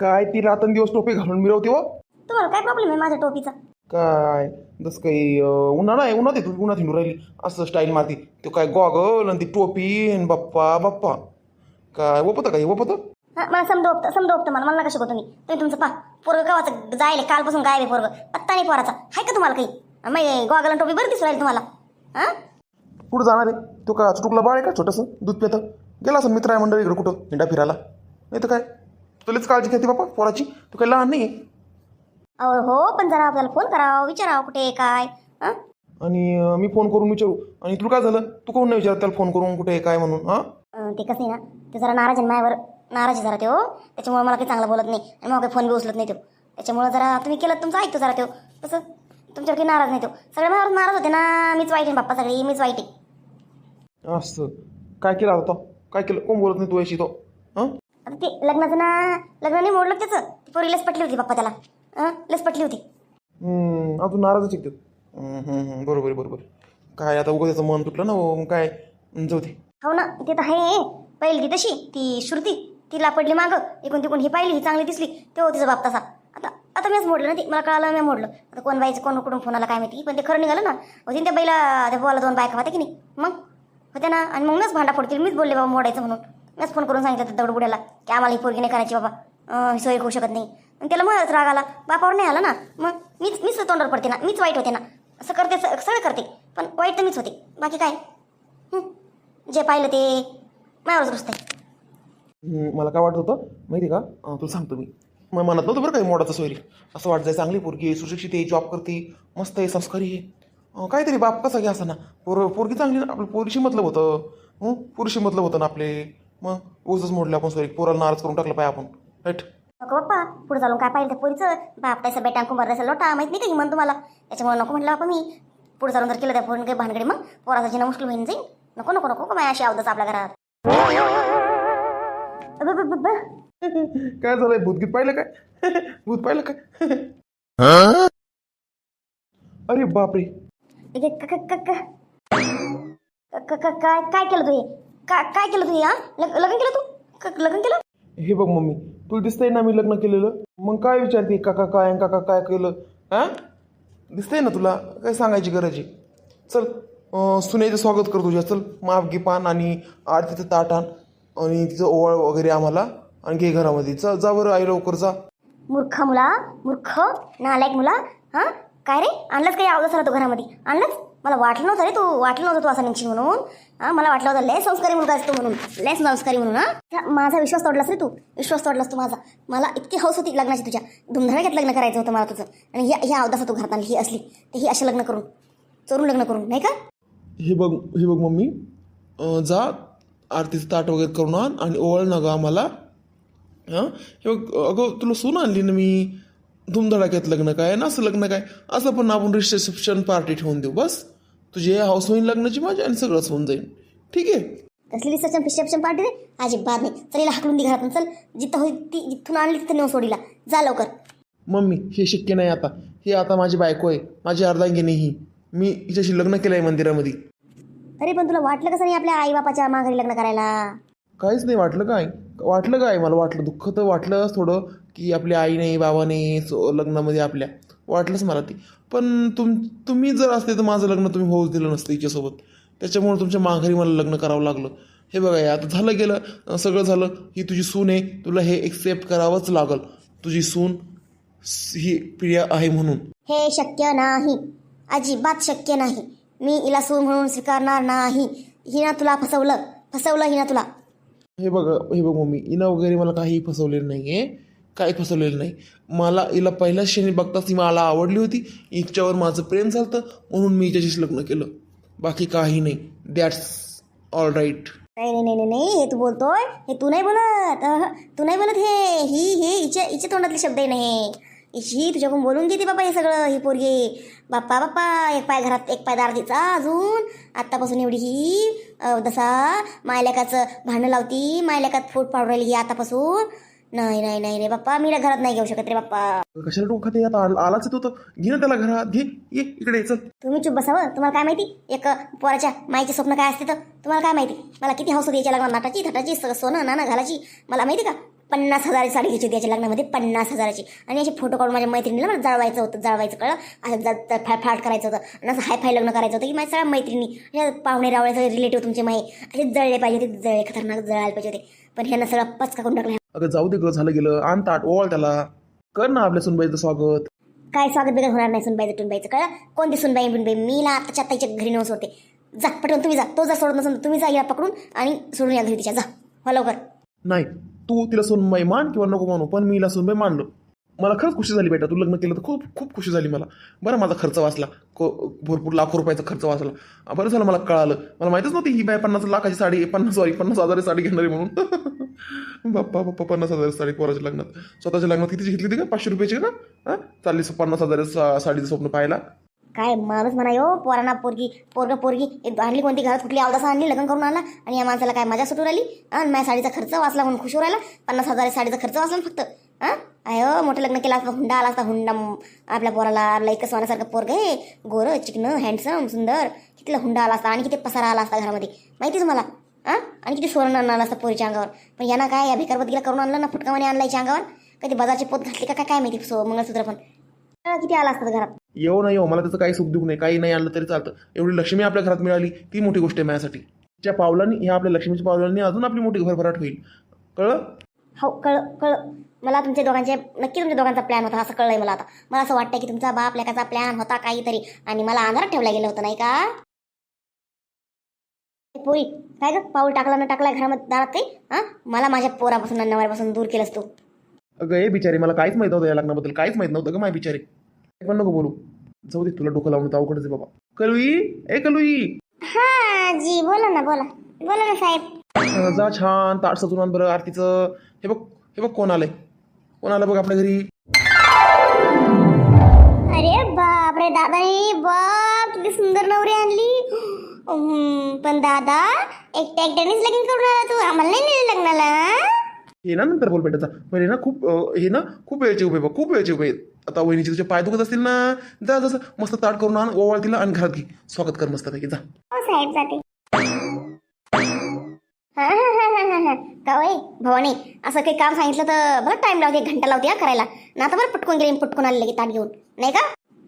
काय ती रात्रंदिवस टोपी घालून मिरवते व तुम्हाला काय प्रॉब्लेम आहे माझ्या टोपीचा? काय? जसं काही उन्हाळा आहे उन्हात येतो उन्हात हिंडू राहिली. असं स्टाईल मारती. तो काय गॉगल आणि ती टोपी आणि बाप्पा बाप्पा. काय वपत काय वपत? हा मला समजवतं समजवतं मला मला नका शिकवतो मी तुम्ही तुमचं पा पोरग गावाचं जायले कालपासून गायब आहे पोरग. पत्ता नाही पोराचा. आहे का तुम्हाला काही? मग गॉगल आणि टोपी बरं दिसू राहील तुम्हाला. हां कुठं जाणार आहे. तो का चुटुकला बाळ आहे का छोटंसं? दूध पितं. गेला असं मित्र आहे मंडळी इकडं कुठं? हिंडा फिरायला. नाही तर काय? तुलाच काळजी घेते बापा पोराची. तू काही लहान नाही आहे अहो हो पण जरा आपल्याला फोन करावा विचारावं कुठे आहे, काय? हां? आणि अं, मी फोन करून विचारू. आणि तुला काय झालं? तू कोण नाही विचारत त्याला फोन करून कुठे आहे काय म्हणून हां? अं, ते कसं आहे ना ते जरा नाराज आहे माझ्यावर. नाराज आहे जरा ते हो. त्याच्यामुळे मला काही चांगलं बोलत नाही. आणि मग काही फोन बी उचलत नाही तो. त्याच्यामुळे जरा तुम्ही केलं तुमचं ऐकतो जरा तो. कसं तुमच्यावर काही नाराज नाही तो. सगळे माझ्यावर नाराज होते ना मीच वाईट आहे बाप्पा सगळी मीच वाईट आहे. असं. काय केलं आता? काय केलं? कोण बोलत नाही तू याशी तो? ते लग्नाचं ना लग्न नाही मोडलं त्याचं? ती पोरी लस पटली होती बाप्पा त्याला. हं लस पटली होती. हम्म, अजून नाराजच शिकतात बरोबर आहे, बरोबर काय आता उगा त्याचं मन तुटलं ना हो, मग काय? जाऊ दे. हो ना ते तर आहे. पहिली ती तशी ती श्रुती. तिला पडली मागं. इकडून तिकडून ही पाहिली ही चांगली दिसली. तो तिचा बाप तसा. आता आता मीच मोडलं ना ती. मला कळालं मी मोडलं. आता कोण बाईचं कोण कुठून फोन आला काय माहिती. पण ते खरं निघालं ना. होती त्या बाईला त्या बोला दोन बायका होत्या की नाही. मग? होत्या ना. आणि मग भांडा फोडतील. मीच बोलले बाबा मोडायचं म्हणून. मीच फोन करून सांगितलं त्या दगडबुड्याला की आम्हाला ही पोरगी नाही करायची बाबा. ही सोय होऊ शकत नाही. आणि त्याला मलाच राग आला. बापावर नाही आला ना. मग मीच मीच तोंडावर पडते ना. मीच वाईट होते ना. असं करते सगळं करते. पण वाईट तर मीच होते. बाकी काय? जे पाहिलं ते माझ्यावरच बसतंय मला काय वाटत होतं माहिती आहे का तुला सांगतो मी. मग म्हणत नव्हतं बरं काही मोडाचं सोयरी. असं आहे चांगली पोरगी आहे सुशिक्षित आहे जॉब करते मस्त आहे संस्कारी आहे. काहीतरी बाप कसा घ्या असं ना. पोर पोरगी चांगली ना आपलं पोरीशी मतलब होतं. पुरुषी मतलब होतं ना आपले. मग? उजच मोडलं आपण सॉरी पोराला नाराज करून टाकलं पाहिजे आपण. हट नको बाप्पा पुढे चालून काय पाहिलं पोरीचं. बाप त्याचं बेटा कुंभार त्याचा लोटा माहीत नाही काही मन तुम्हाला? त्याच्यामुळे नको म्हटलं बाप मी. पुढे चालून जर केलं त्या पोरीने काही भानगडी मग पोराचा जिना मुश्किल होईन जाईल नको नको नको माया अशी आवडच आपल्या घरात. काय झालंय? भूतगीत पाहिलं काय? भूत पाहिलं काय? अरे बापरे. काय काय केलं तुम्ही का- काय केलं तू हे, लग- लग्न केलं तू? क- लग्न केलं? हे बघ मम्मी तुला दिसतंय ना मी लग्न केलेलं? मग काय विचारते काका काय आणि काका काय केलं? हा? दिसतंय ना तुला? काय सांगायची गरज आहे? चल अं, सुनेचं स्वागत कर तुझ्या. चल घे पान आणि आरतीचं ताट आण. आणि तिचं ओवाळ वगैरे आम्हाला. आणि घे घरामध्ये. चा जा बरं आई लवकर जा. मूर्ख मुला मूर्ख नालायक मुला हा? काय रे? आणलंच काही अवदस आला तू घरामध्ये? आणलंच मला वाटलं नव्हतं रे तू वाटलं नव्हतं तू असा निश्चित म्हणून. हां मला वाटलं होतं लय संस्कारी मुलगा असतो म्हणून. लय संस्कारी म्हणून हा. त्या- माझा विश्वास तोडलास रे तू. विश्वास तोडलास तू माझा. मला इतकी हौस होती लग्नाची तुझ्या. धुमधडाक्यात लग्न करायचं होतं मला तुझं. आणि ह्या ह्या अवदासा तू घरात आणली ही असली. तर ही असे लग्न करून चोरून लग्न करून नाही का? हे बघ हे बघ मम्मी. अं, जा आरतीचं ताट वगैरे करून आण आणि ओवाळ ना गं आम्हाला. हां? हे बघ अगं तुला सून आणली ना मी? धुमधडाक्यात लग्न काय? ना असं लग्न काय? असं पण आपण रिसेप्शन पार्टी ठेवून देऊ बस. तुझी हाऊस होईल लग्नाची माझी आणि सगळंच होऊन जाईल ठीक आहे? कसली रिसेप्शन रिसेप्शन पार्टी रे? अजिबात नाही. चल हिला हाकलून दे घरातून. चल जिथं होईल ती जिथून आणली तिथं नेऊ सोडीला जा लवकर. मम्मी हे शक्य नाही आता. हे आता माझी बायको आहे. माझी अर्धांगिनी ही. मी हिच्याशी लग्न केलं आहे मंदिरामध्ये. अरे पण तुला वाटलं कसं नाही आपल्या आई बापाच्या माघारी लग्न करायला? काहीच नाही वाटलं काय? वाटलं काय? मला वाटलं दुःख तर वाटलं थोडं की आपल्या आई नाही बाबा नाही सो लग्नामध्ये आपल्या. वाटलंच मला ते. पण तुम तुम्ही जर असते तर माझं लग्न तुम्ही होऊच दिलं नसतं हिच्यासोबत. त्याच्यामुळे तुमच्या माघारी मला लग्न करावं लागलं. हे बघा आता झालं गेलं सगळं झालं. ही तुझी सून आहे तुला हे एक्सेप्ट करावंच लागल. तुझी सून ही प्रिया आहे म्हणून. हे शक्य नाही. अजिबात शक्य नाही. मी हिला सून म्हणून स्वीकारणार नाही. हिनं तुला फसवलं. फसवलं हिनं तुला. हे बघ हे बघ मम्मी इना वगैरे मला काही फसवलेलं नाही आहे काही फसवलेलं नाही. मला हिला पहिल्या क्षणी बघताच ती मला आवडली होती. हिच्यावर माझं प्रेम झालं म्हणून मी हिच्याशीच लग्न केलं. बाकी काही नाही. दॅट्स ऑल राईट नाही नाही नाही नाही नाही हे तू बोलतोय. हे तू नाही बोलत अहं, तू नाही बोलत हे. ही हे हिच्या हिच्या तोंडातले शब्द आहे नाही ही तुझ्याकडून बोलून घेते बाबा हे सगळं ही पोरगी. बाप्पा बाप्पा एक पाय घरात एक पाय दार अजून आत्तापासून एवढी ही अं, मायलेकाचं भांडण लावती मायलेकात फूट पाडून राहिली ही आतापासून. नाही नाही नाही रे बाप्पा मी घरात नाही घेऊ शकत रे बाप्पा. कशाला डोकं खाते? आता आल- आलाच येतो तर. घे ना त्याला घरात घे. ये इकडे चल. तुम्ही चुप बसावं तुम्हाला काय माहिती? एक पोराच्या माईचे स्वप्न काय असते तर? तुम्हाला काय माहिती? मला किती हौस होती याच्या लग्नात? नाटाची थाटाची सगळं सोनं नाणं घालायची. मला माहिती का? पन्नास हजाराची साडी घ्यायची होती याच्या लग्नामध्ये पन्नास हजाराची. आणि असे फोटो काढून माझ्या मैत्रिणीला मला जळवायचं होतं जळवायचं कळलं. असं ज- ज- फॅ- फॅट करायचं होतं. आणि असं हाय फाय लग्न करायचं होतं की माझ्या सगळ्या मैत्रिणी पाहुणे रावळे सगळे रिलेटिव्ह तुमचे माई असे जळले पाहिजे होते जळले खतरनाक जळायला पाहिजे होते. पण ह्यानं सगळं पचका करून टाकलं. अगं जाऊ दे ग झालं गेलं. आण ताट ओवाळ त्याला. कर ना आपल्या सुनबाईचं स्वागत. काय स्वागत बिगत होणार नाही सुनबाईचं टुनबाईचं कळलं? कोणती सुनबाई बिनबाई? मी ना आताच्या आताच्या घरी नेऊन सोडते जा पटकन तुम्ही जा. तो जर सोडत नसेल तर तुम्ही जा या पकडून आणि सोडून या घरी तिच्या. जा. हो लवकर. नाही तू तिला सोनबाई मान किंवा नको मानू पण मी हिला सोनबाई मानलो. मला खरंच खुशी झाली बेटा तू लग्न केलं तर खूप खूप खुशी झाली मला. बरं माझा खर्च वाचला. को भरपूर लाखो रुपयाचा खर्च वाचला. बरं झालं मला कळालं. मला माहितच नव्हती ही बाय पन्नास लाखाची साडी पन्नास सॉरी पन्नास हजाराची साडी घेणारी म्हणून. बाप्पा बाप्पा पन्नास हजाराची साडी पोराच्या लग्नात. स्वतःच्या लग्नात कितीची घेतली होती का पाचशे रुपयाची का हां? चालली पन्नास हजाराची साडीचं स्वप्न पाहायला. काय माणूस म्हणा यो पोरांना पोरगी पोरग पोरगी एक आणली कोणती घरात कुठली अवदासा आणली लग्न करून आणला आणि या माणसाला काय मजा सुटू राहिली? आणि माझ्या साडीचा खर्च वाचला म्हणून खुश राहिला. पन्नास हजार साडीचा खर्च वाचला फक्त. हां? अयो मोठं लग्न केलं असतं हुंडा आला असता हुंडा आपल्या पोराला लईक सोन्यासारखं पोरग आहे गोरं चिकनं हँडसम सुंदर कितीला हुंडा आला असता आणि किती पसारा आला असता घरामध्ये. माहिती तुम्हाला? हां आणि किती सोनं आणलं असतं पोरीच्या अंगावर. पण यांना काय या भिकारबद्दीला करून आणलं ना फुटकामाने आणला याच्या अंगावर? कधी बाजारची पोत घातली का काय काय माहिती सो मंगळसूत्र पण. किती आला असतं घरात? येऊ नाही येऊ. मला त्याचं काही सुख दुख नाही. काही नाही आणलं तरी चालतं. एवढी लक्ष्मी आपल्या घरात मिळाली ती मोठी गोष्ट आहे माझ्यासाठी. त्या पावलांनी ह्या आपल्या लक्ष्मीच्या पावलांनी अजून आपली मोठी भरभराट होईल. कळलं? हो कळ कळ मला तुमच्या दोघांचे नक्की तुमच्या दोघांचा प्लॅन होता असं कळलंय मला आता. मला असं वाटतं की तुमचा बाप लेकाचा प्लॅन होता काहीतरी आणि मला अंधारात ठेवला गेलं होतं नाही का? पोरी काय ग? पाऊल टाकला न टाकला घरामध्ये दारात काही? हा? मला माझ्या पोरापासून आणि नवऱ्यापासून दूर केलंस तू. अगं ए बिचारी मला काहीच माहीत नव्हतं या लग्नाबद्दल. काहीच माहीत नव्हतं ग माय बिचारी. पण नको बोलू. जाऊ दे तुला डोकं लावून अवघडच आहे बाबा. कलुई ए कलुई हा जी बोला ना बोला. बोला ना साहेब. जा छान ताट सजून आण बरं आरतीचं. हे बघ हे बघ कोण आलंय. कोण आलं बघ आपल्या घरी? अरे बाप रे दादा रे बाप किती सुंदर नवरी आणली. हम्म, पण दादा एकट्या एकट्यानेच लगीन करून आला तू. आम्हाला नाही नेलं लग्नाला हे? ना नंतर बोल बेटाचा. पहिले ना खूप अं, हे ना खूप वेळचे उभे बघ खूप वेळचे उभे आहेत. आता वहिनीचे तुझे पाय दुखत असतील ना जा जसं मस्त ताट करून आण ओवाळ तिला आणि घरात घे. स्वागत कर मस्त पैकी जा. हो साहेब जाते. हा, हा, हा, हा, का होय भवानी असं काही काम सांगितलं तर बरं टाइम लावते एक घंटा लावते हा करायला. ना आता बरं पटकून गेले पटकून आले लगे ताट घेऊन. नाही का?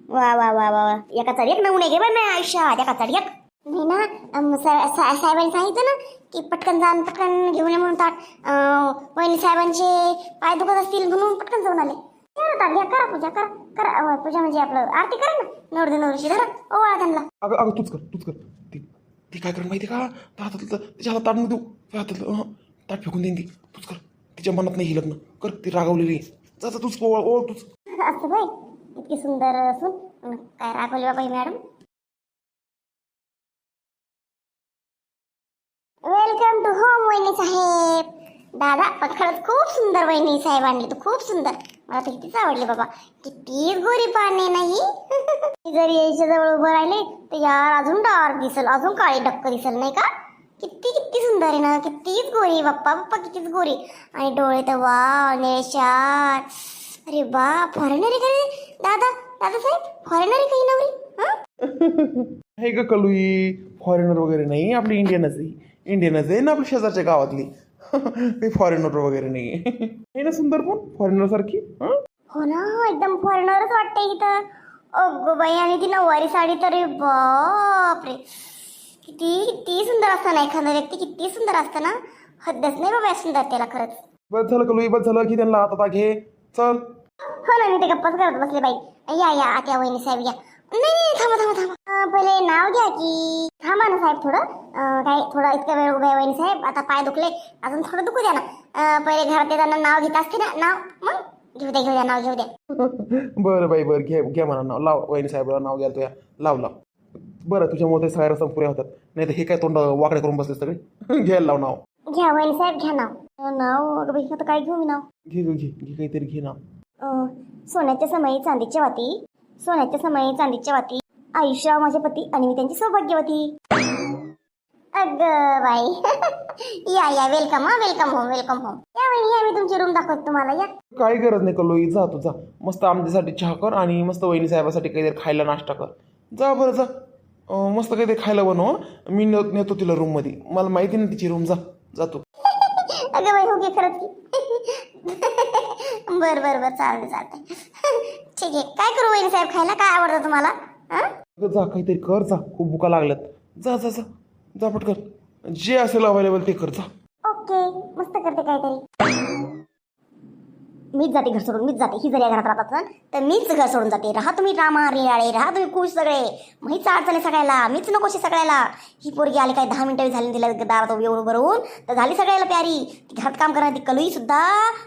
वा वा वा वा वा. एका चढ एक नमुने घे बरं नाही आयुष्यात एका चढ एक. मी ना साहेबांनी सांगितलं ना की पटकन जाऊन पटकन घेऊन ये म्हणून ताट. वहिनी साहेबांचे पाय दुखत असतील म्हणून पटकन जाऊन आले. ताट घ्या करा पूजा करा करा. पूजा म्हणजे आपलं आरती करा ना. नवरदे नवरीची धरा. ओवाळा त्यांना. अगं अगं तूच कर तूच कर. ती काय कर माहिती का? त्या हातातलं तिच्या हातात ताट नको देऊ. त्या हातातलं ताट फेकून देईन ती. तूच कर. तिच्या मनात नाही हे लग्न. कर ती रागवलेली आहे. तूच ओळ ओळ तूच. असं बाई इतकी सुंदर असून काय रागवली बाबा मॅडम? वेलकम टू होम वहिनी साहेब. दादा पण खरंच खूप सुंदर वहिनी साहेब आणली तू खूप सुंदर. मला तर कितीच आवडली बाबा. किती गोरी पाने नाही जर यायच्या जवळ उभं राहिले तर यार अजून डार्क दिसल अजून काळी डक्क दिसल नाही का? किती किती सुंदर आहे ना कितीच गोरी बाप्पा बाप्पा कितीच गोरी. आणि डोळे तर वा निळशार अरे बा फॉरेनर आहे का रे? दादा दादा साहेब फॉरेनर आहे काही नवरी? हा? हे ग कलुई? फॉरेनर वगैरे नाही आपली इंडियनच आहे. इंडियनच आहे ना आपल्या शेजारच्या गावातली. काही फॉरेनर वगैरे नाही आहे ना सुंदर पण? फॉरेनर सारखी? हं? हो ना एकदम फॉरेनरच वाटतंय इथं. अगो बाई आणि ती नऊवारी साडी तरी बापरे. किती किती सुंदर असतं ना एखादा व्यक्ती किती सुंदर असतं ना. हद्दच नाही बाबा सुंदर त्याला खरंच. बस झालं कलुई बस झालं की त्यांना आता घे चल. हो ना मी ते गप्पाच करत बसले बाई. या या आत्या वहिनी साहेब या. नाही नाही थांबा थांबा थांबा. अं, पहिले नाव घ्या की. थांबा ना साहेब थोडं. अं, काय थोडं इतकं वेळ उभे वहिनी साहेब. आता पाय दुखले. अजून थोडं दुखू द्या ना. अं, पहिले घरात येताना नाव घेत असते ना. नाव मग घेऊ द्या घेऊ द्या नाव घेऊ द्या. बरं बाई बरं. घे घ्या म्हणा नाव. लाव वहिनी साहेबाला नाव घ्याल तुया लाव लाव. बरं तुझ्यामुळे ते सगळ्या रसम पुऱ्या होतात. नाही तर हे काय तोंड वाकडे करून बसले सगळे? घ्यायला लाव नाव. घ्या वहिनी साहेब घ्या नाव. अं, नाव अगं बाई आता काय घेऊ मी नाव? घे घे घे. घे काहीतरी घे नाव. अं, सोन्याच्या समयी चांदीच्या वाती. सोन्याच्या समयी चांदीच्या वाती. आयुष्य माझे पती आणि मी त्यांची सौभाग्यवती. अग बाई. या या वेलकम हा वेलकम होम वेलकम होम या वहिनी या मी तुमची रूम दाखवतो तुम्हाला या. काही गरज नाही कलोई जा तू जा. मस्त आमच्यासाठी चहा कर आणि मस्त वहिनी साहेबासाठी काहीतरी खायला नाश्ता कर. जा बरं जा. अं, मस्त काहीतरी खायला बनव हं. मी न- नेतो तिला रूममध्ये मला माहिती नाही तिची रूम जा. जातो अगं बाई हो की खरंच की. बर बर बर चालते चालते ठीक आहे. काय करू वहिनी साहेब? खायला काय आवडतं तुम्हाला? हा? अगं जा काहीतरी कर जा. खूप भुका लागल्यात. जा जा जा. जा पटकन. जे असेल अवेलेबल ते कर जा. ओके मस्त करते काहीतरी. मीच जाते घर सोडून मीच जाते. ही जर या घरात राहतात तर मीच घर सोडून जाते. राहा तुम्ही रामा रियाळे राहा तुम्ही खुश सगळे. मीच अडचणी सगळ्याला. मीच नकोशी सगळ्याला. ही पोरगी आली काय दहा मिनटं झाली तिला दारात एवढं भरवून तर झाली सगळ्याला प्यारी ती घरात काम करणार ती कलुई सुद्धा.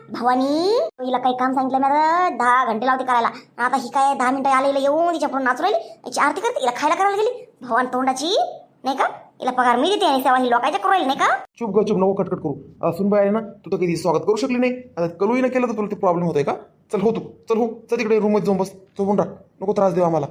भावानी हिला काही काम सांगितलं मी दहा घंटे लावते करायला. आता ही काय दहा मिनटं आलेलं येऊन तिच्या पुढे नाचू राहिली याची आरती करते हिला खायला करायला गेली. भवान तोंडाची नाही का? हिला पगार मी देते आणि सेवा ही लोकांच्या करू राहिली नाही का? चुप ग चुप नको कटकट करू. आता सुनबाई आहे ना तू तर कधी स्वागत करू शकली नाही. आता कलूही ना केलं तर तुला ते प्रॉब्लेम होतोय का? चल हो तू. चल हो. चल तिकडे रूममध्ये जाऊन बस. झोपून राख नको त्रास देऊ आम्हाला.